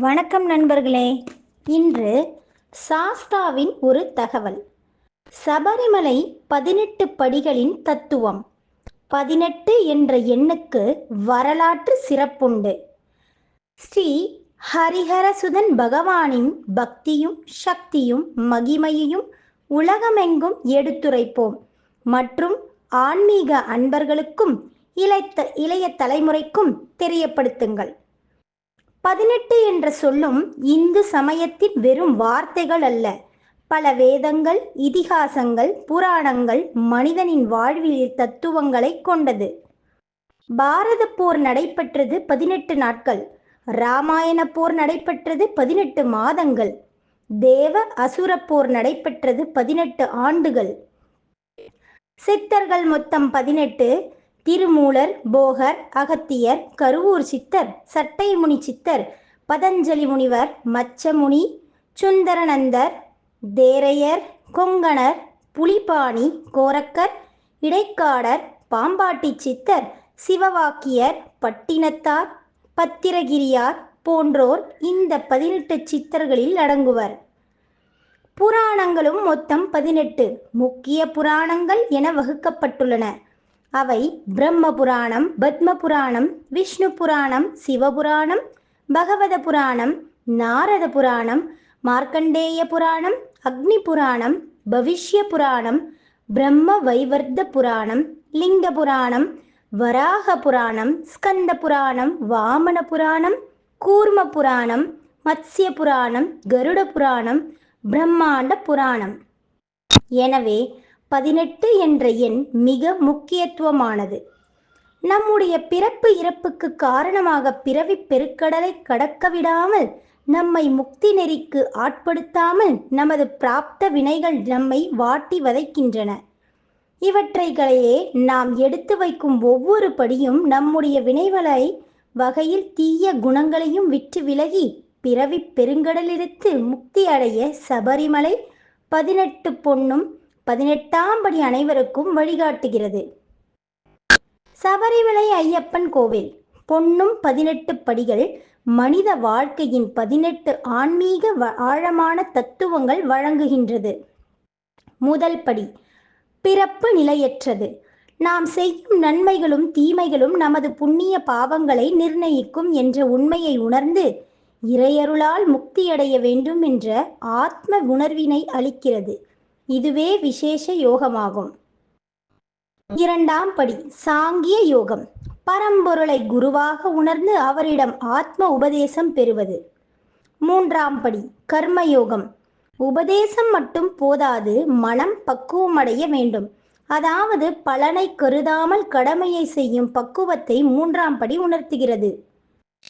வணக்கம் நண்பர்களே. இன்று சாஸ்தாவின் ஒரு தகவல். சபரிமலை பதினெட்டு படிகளின் தத்துவம். பதினெட்டு என்ற எண்ணுக்கு வரலாற்று சிறப்புண்டு. ஸ்ரீ ஹரிஹரசுதன் பகவானின் பக்தியும் சக்தியும் மகிமையையும் உலகமெங்கும் எடுத்துரைப்போம். மற்றும் ஆன்மீக அன்பர்களுக்கும் இளைத்த இளைய தலைமுறைக்கும் தெரியப்படுத்துங்கள். பதினெட்டு என்ற சொல்லும் இந்து சமயத்தின் வெறும் வார்த்தைகள் அல்ல. பல வேதங்கள் இதிகாசங்கள் புராணங்கள் மனிதனின் வாழ்வியல் தத்துவங்களை கொண்டது. பாரத போர் நடைபெற்றது பதினெட்டு நாட்கள். ராமாயண போர் நடைபெற்றது பதினெட்டு மாதங்கள். தேவ அசுர போர் நடைபெற்றது பதினெட்டு ஆண்டுகள். சித்தர்கள் மொத்தம் பதினெட்டு திருமூலர் போகர் அகத்தியர் கருவூர் சித்தர் சட்டைமுனி சித்தர் பதஞ்சலி முனிவர் மச்சமுனி சுந்தரநந்தர் தேரையர் கொங்கணர் புலிபாணி கோரக்கர் இடைக்காடர் பாம்பாட்டி சித்தர் சிவவாக்கியர் பட்டினத்தார் பத்திரகிரியார் போன்றோர் இந்த பதினெட்டு சித்தர்களில் அடங்குவர். புராணங்களும் மொத்தம் பதினெட்டு. முக்கிய புராணங்கள் என வகுக்கப்பட்டுள்ளன. அவை பிரம்ம புராணம் பத்ம புராணம் விஷ்ணு புராணம் சிவபுராணம் பகவத புராணம் நாரத புராணம் மார்க்கண்டேய புராணம் அக்னி புராணம் பவிஷ்ய புராணம் பிரம்ம வைவர்த்த புராணம் லிங்க புராணம் வராக புராணம் ஸ்கந்த புராணம் வாமன புராணம் கூர்ம புராணம் மத்ஸ்ய புராணம் கருட புராணம் பிரம்மாண்ட புராணம் எனவே பதினெட்டு என்ற எண் மிக முக்கியத்துவமானது. நம்முடைய பிறப்பு இறப்புக்கு காரணமாக பிறவி பெருக்கடலை கடக்க விடாமல் நம்மை முக்தி நெறிக்கு ஆட்படுத்தாமல் நமது பிராப்த வினைகள் நம்மை வாட்டி வதைக்கின்றன. இவற்றைகளையே நாம் எடுத்து வைக்கும் ஒவ்வொரு படியும் நம்முடைய வினைவலை வகையில் தீய குணங்களையும் விட்டு விலகி பிறவி பெருங்கடலிருந்து முக்தி அடைய சபரிமலை பதினெட்டு பொன்னும் பதினெட்டாம் படி அனைவருக்கும் வழிகாட்டுகிறது. சபரிமலை ஐயப்பன் கோவில். பொன்னும் பதினெட்டு படிகள் மனித வாழ்க்கையின் பதினெட்டு ஆன்மீக வ- ஆழமான தத்துவங்கள் வழங்குகின்றது. முதல் படி பிறப்பு நிலையற்றது. நாம் செய்யும் நன்மைகளும் தீமைகளும் நமது புண்ணிய பாவங்களை நிர்ணயிக்கும் என்ற உண்மையை உணர்ந்து இறையருளால் முக்தியடைய வேண்டும் என்ற ஆத்ம உணர்வினை அளிக்கிறது. இதுவே விசேஷ யோகமாகும். இரண்டாம் படி சாங்கிய யோகம். பரம்பொருளை குருவாக உணர்ந்து அவரிடம் ஆத்ம உபதேசம் பெறுவது. மூன்றாம் படி கர்மயோகம். உபதேசம் மட்டும் போதாது மனம் பக்குவமடைய வேண்டும். அதாவது பலனை கருதாமல் கடமையை செய்யும் பக்குவத்தை மூன்றாம் படி உணர்த்துகிறது.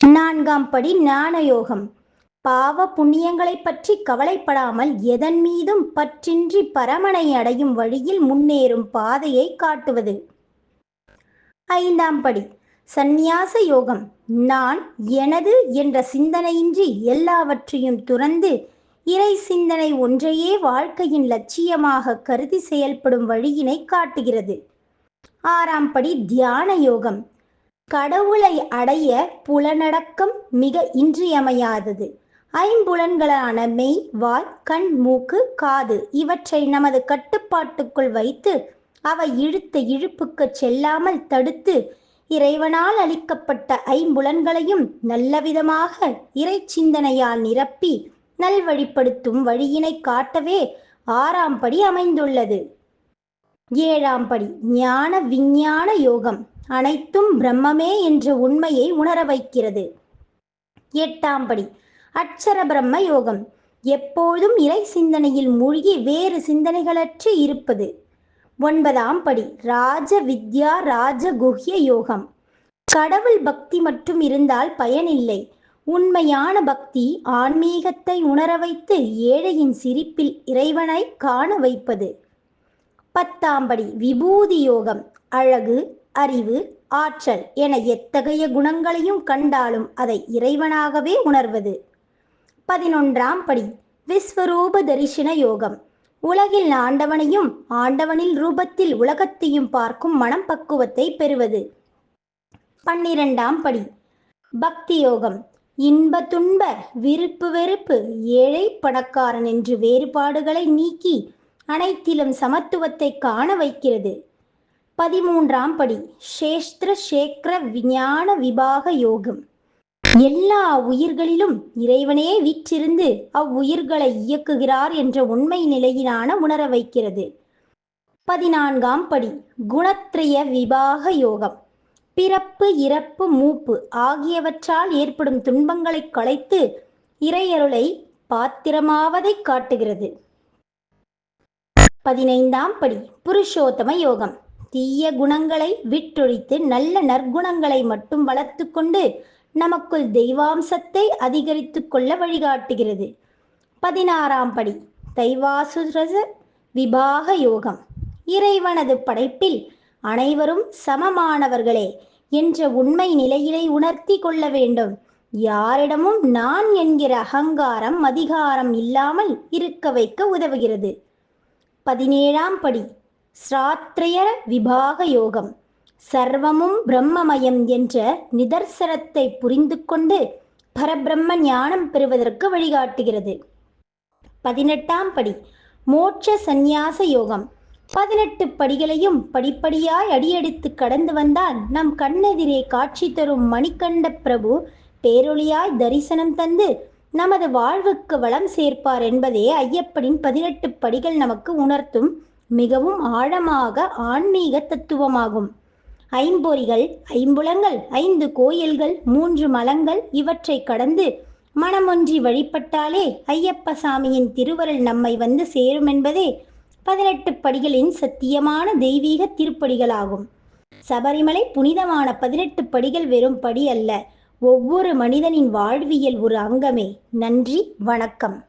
நான்காம் படி ஞான யோகம் பாவ புண்ணியங்களைப் பற்றி கவலைப்படாமல் எதன் மீதும் பற்றின்றி பரமனை அடையும் வழியில் முன்னேறும் பாதையை காட்டுவது. ஐந்தாம் படி சந்நியாச யோகம். நான் எனது என்ற சிந்தனையின்றி எல்லாவற்றையும் துறந்து இறை சிந்தனை ஒன்றையே வாழ்க்கையின் லட்சியமாக கருதி செயல்படும் வழியினை காட்டுகிறது. ஆறாம் படி தியான யோகம். கடவுளை அடைய புலனடக்கம் மிக இன்றியமையாதது. ஐம்புலன்களான மெய் வாய் கண் மூக்கு காது இவற்றை நமது கட்டுப்பாட்டுக்குள் வைத்து அவை இழுத்த இழுப்புக்கு செல்லாமல் தடுத்து இறைவனால் அளிக்கப்பட்ட ஐம்புலன்களையும் நல்லவிதமாக இறை சிந்தனையால் நிரப்பி நல்வழிப்படுத்தும் வழியினை காட்டவே ஆறாம் படி அமைந்துள்ளது. ஏழாம் படி ஞான விஞ்ஞான யோகம் அனைத்தும் பிரம்மமே என்ற உண்மையை உணர வைக்கிறது எட்டாம் படி அட்சர பிரம்ம யோகம். எப்போதும் இறை சிந்தனையில் மூழ்கி வேறு சிந்தனைகளற்று இருப்பது. ஒன்பதாம் படி ராஜ வித்யா ராஜ குஹ்ய யோகம். கடவுள் பக்தி மட்டும் இருந்தால் பயனில்லை உண்மையான பக்தி ஆன்மீகத்தை உணர வைத்து ஏழையின் சிரிப்பில் இறைவனை காண வைப்பது. பத்தாம்படி விபூதி யோகம். அழகு அறிவு ஆற்றல் என எத்தகைய குணங்களையும் கண்டாலும் அதை இறைவனாகவே உணர்வது. பதினொன்றாம் படி விஸ்வரூப தரிசன யோகம். உலகில் ஆண்டவனையும் ஆண்டவனில் ரூபத்தில் உலகத்தையும் பார்க்கும் மனம் பக்குவத்தை பெறுவது. பன்னிரண்டாம் படி பக்தி யோகம். இன்ப துன்ப விருப்பு வெறுப்பு ஏழை பணக்காரன் என்று வேறுபாடுகளை நீக்கி அனைத்திலும் சமத்துவத்தை காண வைக்கிறது. பதிமூன்றாம் படி சேஷ்திர சேக்ர விஞ்ஞான விபாக யோகம். எல்லா உயிர்களிலும் இறைவனே வீற்றிருந்து அவ்வுயிர்களை இயக்குகிறார் என்ற உண்மை நிலையிலான உணர வைக்கிறது. பதினான்காம் படி குணத்ரய விபாக யோகம். பிறப்பு இறப்பு மூப்பு ஆகியவற்றால் ஏற்படும் துன்பங்களை களைத்து இறையருளை பாத்திரமாவதை காட்டுகிறது. பதினைந்தாம் படி புருஷோத்தம யோகம். தீய குணங்களை விட்டொழித்து நல்ல நற்குணங்களை மட்டும் வளர்த்து கொண்டு நமக்குள் தெய்வாம்சத்தை அதிகரித்து கொள்ள வழிகாட்டுகிறது. பதினாறாம் படி தைவாசுரச விபாக யோகம். இறைவனது படைப்பில் அனைவரும் சமமானவர்களே என்ற உண்மை நிலையினை உணர்த்தி கொள்ள வேண்டும். யாரிடமும் நான் என்கிற அகங்காரம் அதிகாரம் இல்லாமல் இருக்க வைக்க உதவுகிறது. பதினேழாம் படி ஸ்ராத்ரய விபாக யோகம். சர்வமும் பிரம்மமயம் என்ற நிதர்சனத்தை புரிந்து கொண்டு பரபிரம்ம ஞானம் பெறுவதற்கு வழிகாட்டுகிறது. பதினெட்டாம் படி மோட்ச சந்நியாச யோகம். பதினெட்டு படிகளையும் படிப்படியாய் அடியெடுத்து கடந்து வந்தால் நம் கண்ணெதிரே காட்சி தரும் மணிகண்ட பிரபு பேரொளியாய் தரிசனம் தந்து நமது வாழ்வுக்கு வளம் சேர்ப்பார் என்பதே ஐயப்பனின் பதினெட்டு படிகள் நமக்கு உணர்த்தும் மிகவும் ஆழமாக ஆன்மீக தத்துவமாகும். ஐம்பொறிகள் ஐம்புலங்கள் ஐந்து கோயில்கள் மூன்று மலங்கள் இவற்றை கடந்து மனமொன்றி வழிபட்டாலே ஐயப்ப சாமியின் திருவருள் நம்மை வந்து சேரும் என்பதே பதினெட்டு படிகளின் சத்தியமான தெய்வீக திருப்படிகளாகும். சபரிமலை புனிதமான பதினெட்டு படிகள் வெறும் படி அல்ல. ஒவ்வொரு மனிதனின் வாழ்வியல் ஒரு அங்கமே. நன்றி வணக்கம்.